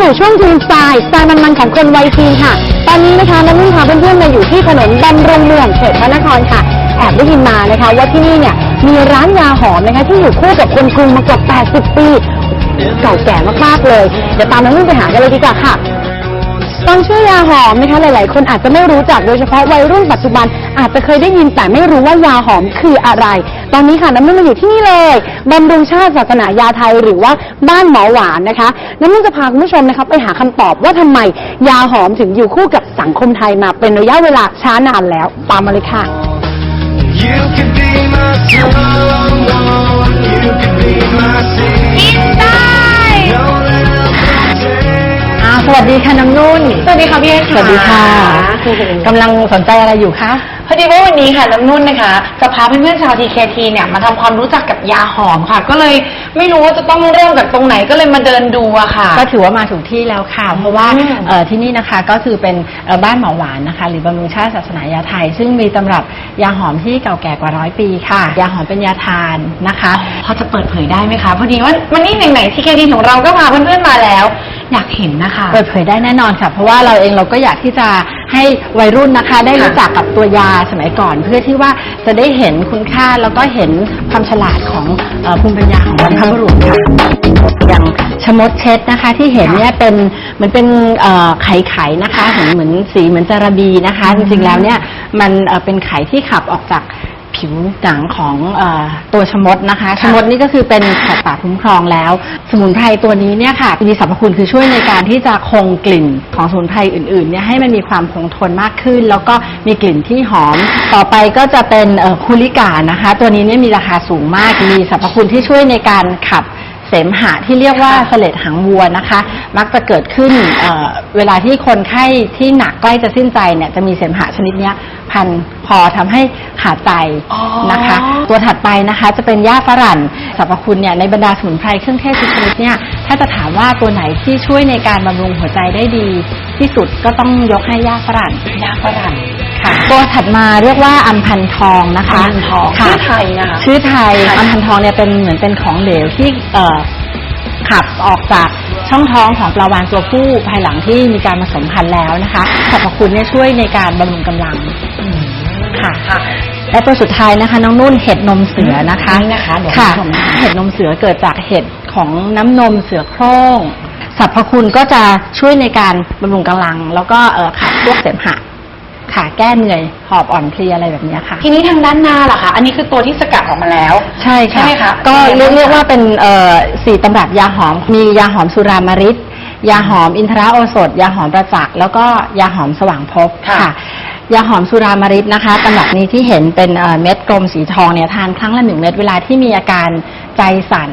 สู่ช่วงทีนสไตล์สไตล์มันๆของคนวัยทีนค่ะ ตอนนี้นะคะน้ำนุ่นพาเพื่อนๆมาอยู่ที่ถนนบำรงเมืองเขตพระนครค่ะ แอบได้ยินมานะคะ ว่าที่นี่เนี่ยมีร้านยาหอมนะคะที่อยู่คู่กับคนกรุงมากว่า 80 ปี เก่าแก่มากๆเลย เดี๋ยวตามน้ำนุ่นไปหากันเลยดีกว่าค่ะ ฟังชื่อยาหอมนะคะหลาย ๆ คนอาจจะไม่รู้จักโดยเฉพาะวัยรุ่นปัจจุบัน อาจจะเคยได้ยินแต่ไม่รู้ว่ายาหอมคืออะไร ตอนนี้ค่ะน้ำนุ่นมาอยู่ที่นี่เลยบำรุงชาติศาสนายาไทยหรือว่าบ้านหมอหวานนะคะน้ำนุ่นจะพาคุณผู้ชมนะคะไปหาคำตอบว่าทำไมยาหอมถึงอยู่คู่กับสังคมไทยมาเป็นระยะเวลาช้านานแล้วตามมาเลยค่ะ You could be my someone, you could be my sea. Know that สวัสดีค่ะน้ำนุ่น สวัสดีค่ะพี่เอสสวัสดีค่ะกำลังสนใจอะไรอยู่คะ พอดีว่าวันนี้ค่ะน้ำนุ่นนะคะ จะพาเพื่อนๆชาวทีเคทีเนี่ยมาทำความรู้จักกับยาหอมค่ะ ก็เลยไม่รู้ว่าจะต้องเริ่มจากตรงไหนก็เลยมาเดินดูอะค่ะ ก็ถือว่ามาถูกที่แล้วค่ะ เพราะว่าอืมเอ่อที่นี่นะคะก็คือเป็นเอ่อบ้านหมอหวานนะคะ หรือบำรุงชาติศาสนายาไทย ซึ่งมีตำรับยาหอมที่เก่าแก่กว่าร้อยปีค่ะ ยาหอมเป็นยาทานนะคะพอจะเปิดเผยได้ไหมคะ พอดีว่าวันนี้ไหนๆทีเคทีของเราก็พาเพื่อนๆมาแล้ว อยากเห็นนะคะ เปิดเผยได้แน่นอนค่ะ เพราะว่าเราเองเราก็อยากที่จะให้วัยรุ่นนะคะได้รู้จักกับตัวยาสมัยก่อน เพื่อที่ว่าจะได้เห็นคุณค่าแล้วก็เห็นความฉลาดของเอ่อภูมิปัญญาของบรรพบุรุษค่ะอย่างชะมดเช็ดนะคะ ที่เห็นเนี่ยเป็นเหมือนเป็นเอ่อไข่ไข่นะคะเหมือนเหมือนสีเหมือนจาระบีนะคะ จริงๆแล้วเนี่ยมันเอ่อเป็นไข่ที่ขับออกจาก ผิวหนังของเออตัวชะมดนะคะ ชะมดนี่ก็คือเป็นสัตว์ป่าคุ้มครองแล้ว สมุนไพรตัวนี้เนี่ยค่ะมีสรรพคุณคือช่วยในการที่จะคงกลิ่นของสมุนไพรอื่นๆเนี่ยให้มันมีความคงทนมากขึ้น แล้วก็มีกลิ่นที่หอม ต่อไปก็จะเป็นเอ่อคูลิกานะคะ ตัวนี้เนี่ยมีราคาสูงมากมีสรรพคุณที่ช่วยในการขับ เสมหะที่เรียกว่าเสลดหางวัวนะคะ มักจะเกิดขึ้นเอ่อเวลาที่คนไข้ที่หนักใกล้จะสิ้นใจเนี่ยจะมีเสมหะชนิดเนี้ยพันคอทำให้ขาดใจอ๋อนะคะตัวถัดไปนะคะจะเป็นหญ้าฝรั่นสรรพคุณเนี่ยในบรรดาสมุนไพรเครื่องเทศทุกชนิดเนี่ย ถ้าจะถามว่าตัวไหนที่ช่วยในการบำรุงหัวใจได้ดี ที่สุดก็ต้องยกให้หญ้าฝรั่นยาฝรั่งค่ะตัวถัดมาเรียกว่าอัมพันทองนะคะอัมพันทองค่ะชื่อไทยนะคะชื่อไทยค่ะอัมพันทองเนี่ยเป็นเหมือนเป็นของเหลวที่เอ่อขับออกจากช่องท้องของปลาวานตัวผู้ภายหลังที่มีการผสมพันธุ์แล้วนะคะสรรพคุณเนี่ยช่วยในการบำรุงกำลังค่ะค่ะและตัวสุดท้ายนะคะ น้องนุ่นเห็ดนมเสือนะคะนี่นะคะเดี๋ยวค่ะคุณผู้ชมนะคะเห็ดนมเสือเกิดจากเห็ด ของน้ำนมเสือโคร่งสรรพคุณก็จะช่วยในการบำรุงกำลัง แล้วก็เอ่อขับพวกเสมหะค่ะแก้เหนื่อยหอบอ่อนเพลียอะไรแบบเนี้ยค่ะ ทีนี้ทางด้านหน้าล่ะคะ อันนี้คือตัวที่สกัดออกมาแล้ว ใช่ใช่ค่ะไหมคะก็เรียกเป็นไงบ้างเรียกว่าเป็นเอ่อสี่ตำรับยาหอม มียาหอมสุรามาริตยาหอมอินทราโอสถ ยาหอมประจักษ์แล้วก็ยาหอมสว่างภพค่ะ ยาหอมสุรามาริตนะคะตำรับนี้ที่เห็นเป็นเอ่อเม็ดกลมสีทองเนี่ยทานครั้งละหนึ่งเม็ดเวลาที่มีอาการใจสั่น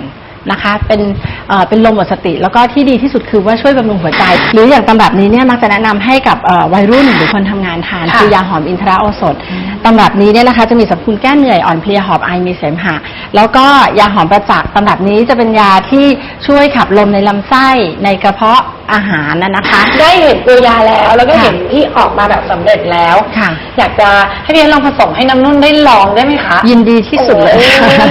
นะคะ เป็นเอ่อเป็นลมหมดสติ แล้วก็ที่ดีที่สุดคือว่าช่วยบำรุงหัวใจ หรืออย่างตำรับนี้เนี่ยมักจะแนะนำให้กับเอ่อวัยรุ่นหรือคนทำงานทานค่ะคือยาหอมอินทราโอสถตำรับนี้เนี่ยนะคะจะมีสรรพคุณแก้เหนื่อยอ่อนเพลียหอบไอมีเสมหะ แล้วก็ยาหอมประจักษ์ตำรับนี้จะเป็นยาที่ช่วยขับลมในลำไส้ในกระเพาะอาหารนะนะคะ ได้เห็นตัวยาแล้ว แล้วก็ค่ะ เห็นที่ออกมาแบบสำเร็จแล้ว ค่ะ อยากจะให้พี่เอลองผสมให้น้ำนุ่นได้ลองได้ไหมคะยินดีที่สุดเลย โอ้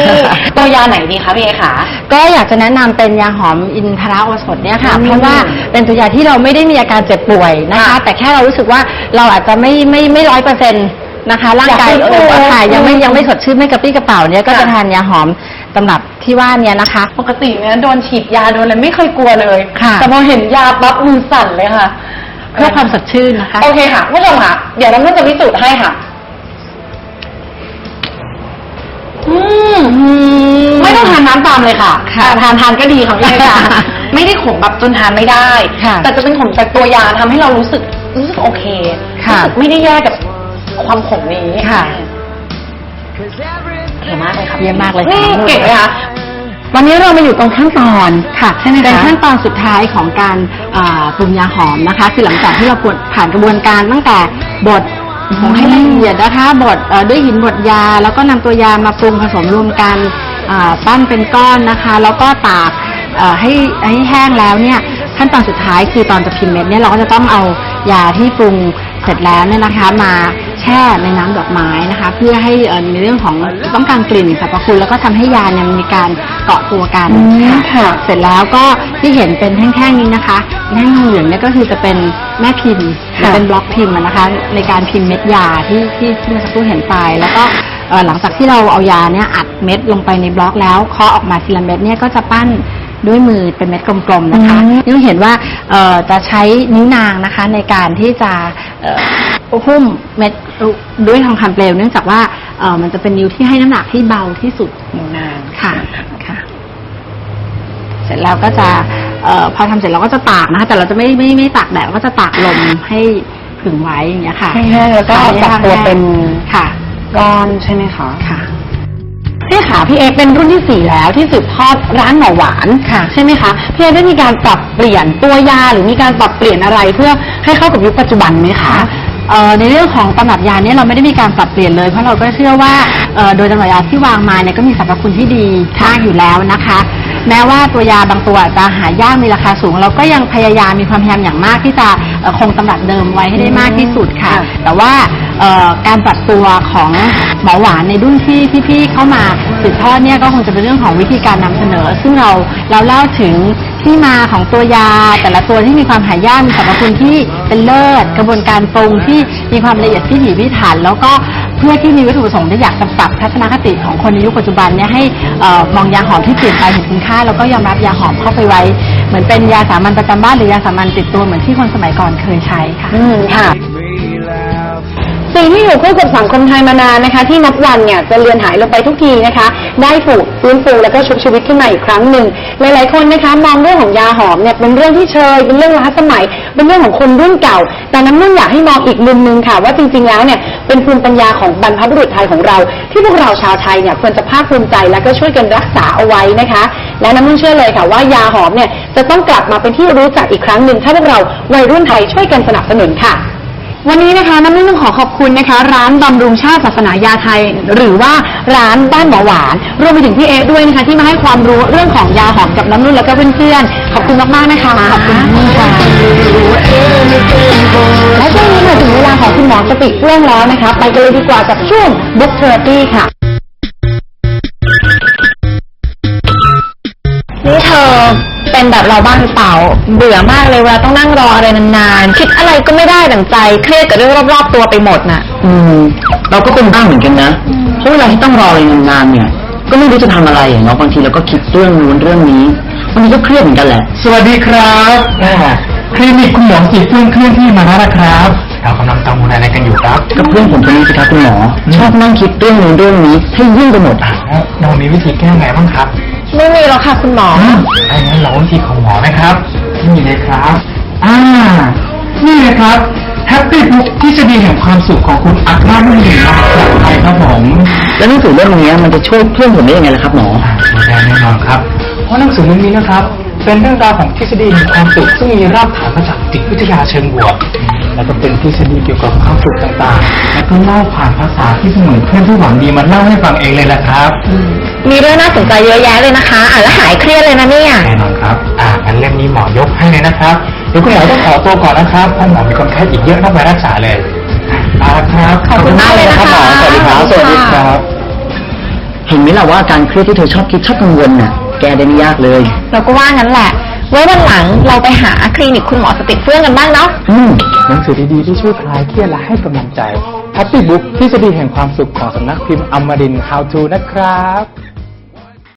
ตัวยาไหนดีคะพี่เอคะ ก็อยากจะแนะนำเป็นยาหอมอินทราโอสถเนี่ยค่ะ อืมเพราะว่าเป็นตัวยาที่เราไม่ได้มีอาการเจ็บป่วยนะคะค่ะแต่แค่เรารู้สึกว่าเราอาจจะไม่ไม่ไม่ร้อยเปอร์เซ็นต์นะคะร่างกายอยากเอฟื้นฟูอค่ะยังไม่ยังไม่สดชื่นไม่กระปรี้กระเป๋าเนี่ยก็ค่ะ จะทานยาหอมตำรับที่ว่าเนี่ยนะคะ ปกติเนี่ยโดนฉีดยาโดนอะไรไม่เคยกลัวเลย ค่ะ แต่พอเห็นยาปั๊บมือสั่นเลยค่ะ เพื่อความสดชื่นนะคะ โอเคค่ะผู้ชมค่ะ เดี๋ยวน้ำนุ่นจะพิสูจน์ให้ค่ะ อืมไม่ต้องทานน้ำตามเลยค่ะค่ะทานทานก็ดีค่ะพี่เอค่ะ ไม่ได้ขมแบบจนทานไม่ได้ ค่ะแต่จะเป็นขมจากตัวยาทำให้เรารู้สึกรู้สึกโอเคค่ะรู้สึกไม่ได้แย่กับความขมนี้ค่ะ เก่งมากเลยค่ะเยี่ยมมากเลยนี่ค่ะเก่งเลยค่ะ วันนี้เรามาอยู่ตรงขั้นตอนค่ะใช่ไหมคะเป็นขั้นตอนสุดท้ายของการอ่าปรุงยาหอมนะคะ คือหลังจากที่เราผ่านกระบวนการตั้งแต่บดผงให้ละเอียดนะคะบดเอ่อด้วยหินบดยา แล้วก็นำตัวยามาปรุงผสมรวมกันอ่า ปั้นเป็นก้อนนะคะ แล้วก็ตากเอ่อให้ให้แห้งแล้วเนี่ยขั้นตอนสุดท้ายคือตอนจะพิมพ์เม็ดเนี่ยเราก็จะต้องเอายาที่ปรุงเสร็จแล้วเนี่ยนะคะ มาแช่ในน้ำดอกไม้นะคะ เพื่อให้เอ่อในเรื่องของต้องการกลิ่นสรรพคุณแล้วก็ทำให้ยาเนี่ยมีการเกาะตัวกันอืมค่ะเสร็จแล้วก็ที่เห็นเป็นแท่งๆนี้นะคะแท่งทองเหลืองเนี่ยก็คือจะเป็นแม่พิมพ์หรือค่ะเป็นบล็อกพิมพ์อะนะคะ ในการพิมพ์เม็ดยาที่ที่ที่เมื่อสักครู่เห็นไปแล้วก็เอ่อ หลังจากที่เราเอายาเนี่ยอัดเม็ดลงไปในบล็อกแล้วเคาะออกมาทีละเม็ดเนี่ยก็จะปั้นด้วยมือเป็นเม็ดกลมๆนะคะอืมนี่เราเห็นว่าเอ่อจะใช้นิ้วนางนะคะในการที่จะเอ่อหุ้มเม็ดด้วยทองคำเปลว เนื่องจากว่าเอ่อมันจะเป็นนิ้วที่ให้น้ำหนักที่เบาที่สุดนิ้วนางค่ะค่ะ เสร็จแล้วก็จะเอ่อพอทำเสร็จเราก็จะตากนะคะ แต่เราจะไม่ไม่ไม่ตากแดดเราก็จะตากลมให้ผึ่งไว้อย่างเงี้ยค่ะให้แห้งแล้วก็ใช่จับตัวเป็นค่ะ ก้อนใช่ไหมคะค่ะพี่ขาพี่เอเป็นรุ่นที่สี่แล้วที่สืบทอดร้านหน่อหวานค่ะ ใช่ไหมคะพี่เอได้มีการปรับเปลี่ยนตัวยาหรือมีการปรับเปลี่ยนอะไรเพื่อให้เข้ากับยุคปัจจุบันไหมคะเอ่อในเรื่องของตำรับยาเนี่ยเราไม่ได้มีการปรับเปลี่ยนเลยเพราะเราก็เชื่อว่าเอ่อโดยตำรับยาที่วางมาเนี่ยก็มีสรรพคุณที่ดีมากอยู่แล้วนะคะ แม้ว่าตัวยาบางตัวอาจจะหายากมีราคาสูง เราก็ยังพยายามมีความพยายามอย่างมากที่จะเอ่อคงตำรับเดิมไว้ให้ได้มากที่สุดค่ะค่ะแต่ว่า เอ่อการปรับตัวของหมอหวานในรุ่นที่พี่ๆเข้ามาสืบทอดเนี่ยก็คงจะเป็นเรื่องของวิธีการนำเสนอ ซึ่งเราเราเล่าถึงที่มาของตัวยา แต่ละตัวที่มีความหายากมีสรรพคุณที่เป็นเลิศกระบวนการปรุงที่มีความละเอียดที่ถี่พิถัน แล้วก็เพื่อที่มีวัตถุประสงค์ที่อยากจะปรับทัศนคติของคนในยุคปัจจุบันเนี่ยให้เอ่อมองยาหอมที่เปลี่ยนไปเห็นคุณค่า แล้วก็ยอมรับยาหอมเข้าไปไว้ เหมือนเป็นยาสามัญประจำบ้านหรือยาสามัญติดตัวเหมือนที่คนสมัยก่อนเคยใช้ค่ะ อืมค่ะ สิ่งที่อยู่คู่กับสังคมไทยมานานนะคะ ที่นับวันเนี่ยจะเลือนหายลงไปทุกทีนะคะ ได้ถูกฟื้นฟูแล้วก็ชุบชีวิตขึ้นมาอีกครั้งหนึ่งหลายๆคนนะคะมองเรื่องของยาหอมเนี่ยเป็นเรื่องที่เชยเป็นเรื่องล้าสมัย เป็นเรื่องของคนรุ่นเก่า แต่น้ำนุ่นอยากให้มองอีกมุมนึงค่ะ ว่าจริงๆแล้วเนี่ยเป็นภูมิปัญญาของบรรพบุรุษไทยของเรา ที่พวกเราชาวไทยเนี่ยควรจะภาคภูมิใจและก็ช่วยกันรักษาเอาไว้นะคะ และน้ำนุ่นเชื่อเลยค่ะว่ายาหอมเนี่ยจะต้องกลับมาเป็นที่รู้จักอีกครั้งหนึ่งถ้าพวกเราวัยรุ่นไทยช่วยกันสนับสนุนค่ะ วันนี้นะคะน้ำนุ่นต้องขอขอบคุณนะคะ ร้านบำรุงชาติศาสนายาไทย หรือว่าร้านบ้านหมอหวานรวมไปถึงพี่เอ๊ด้วยนะคะ ที่มาให้ความรู้เรื่องของยาหอมกับน้ำนุ่นแล้วก็เพื่อนๆขอบคุณมากๆนะคะขอบคุณมากค่ะและช่วงนี้มาถึงเวลาของคุณหมอสติเฟื่องแล้วนะคะ ไปกันเลยดีกว่ากับช่วง Book Therapy ค่ะนี่เธอ เป็นแบบเราบ้างหรือเปล่า เบื่อมากเลยเวลาต้องนั่งรออะไรนานๆ คิดอะไรก็ไม่ได้ดั่งใจ เครียดกับเรื่องรอบๆตัวไปหมดน่ะ อืม เราก็เป็นบ้างเหมือนกันนะเพราะเวลาที่ต้องรออะไรนานๆเนี่ย ก็ไม่รู้จะทำอะไรอะเนาะบางทีเราก็คิดเรื่องนู้นเรื่องนี้บางทีก็เครียดเหมือนกันแหละสวัสดีครับอ่าคลินิกคุณหมอสีเฟื่องเคลื่อนที่มาแล้วนะครับ เรากำลังกังวลอะไรกันอยู่ครับกับเพื่อนผมคนนี้สิครับคุณหมอชอบนั่งคิดเรื่องนู้นเรื่องนี้ให้ยุ่งไปหมดอะ แล้วเรามีวิธีแก้ไงบ้างครับ ไม่มีหรอกค่ะคุณหมอ ถ้างั้นเราวิธีของหมอไหมครับ นี่เลยครับ อ่า นี่เลยครับ Happy Book ทฤษฎีแห่งความสุขของคุณอัครมณีมาจากไทยครับผมแล้วหนังสือเล่มนี้มันจะช่วยเพื่อนผมได้ยังไงล่ะครับหมออ่าช่วยได้แน่นอนครับ เพราะหนังสือเล่มนี้นะครับ เป็นเรื่องราวของทฤษฎีแห่งความสุขซึ่งมีรากฐานมาจากจิตวิทยาเชิงบวก แล้วก็เป็นทฤษฎีเกี่ยวกับความสุขต่างๆ แล้วก็เล่าผ่านภาษาที่เสมือนเพื่อนที่หวังดีมาเล่าให้ฟังเองเลยแหละครับมีเรื่องน่าสนใจเยอะแยะเลยนะคะ อ่านแล้วหายเครียดเลยนะเนี่ย แน่นอนครับ อ่างั้นเล่มนี้หมอยกให้เลยนะครับ เดี๋ยวคุณหมอต้องขอตัวก่อนนะครับเพราะหมอมีคนไข้อีกเยอะต้องไปรักษาเลยลาละครับขอบคุณมากเลยนะคะขอบคุณมากเลยนะครับหมอสวัสดีครับ สวัสดีครับ เห็นไหมล่ะว่าการเครียดที่เธอชอบคิดชอบกังวลน่ะ แกได้ไม่ยากเลย เราก็ว่างั้นแหละ ไว้วันหลังเราไปหาคลินิกคุณหมอสติเฟื่องกันบ้างเนาะ อืมหนังสือดีๆที่ช่วยคลายเครียดและให้กำลังใจ Happy Book ทฤษฎีแห่งความสุขของสำนักพิมพ์อมรินทร์ How to นะครับ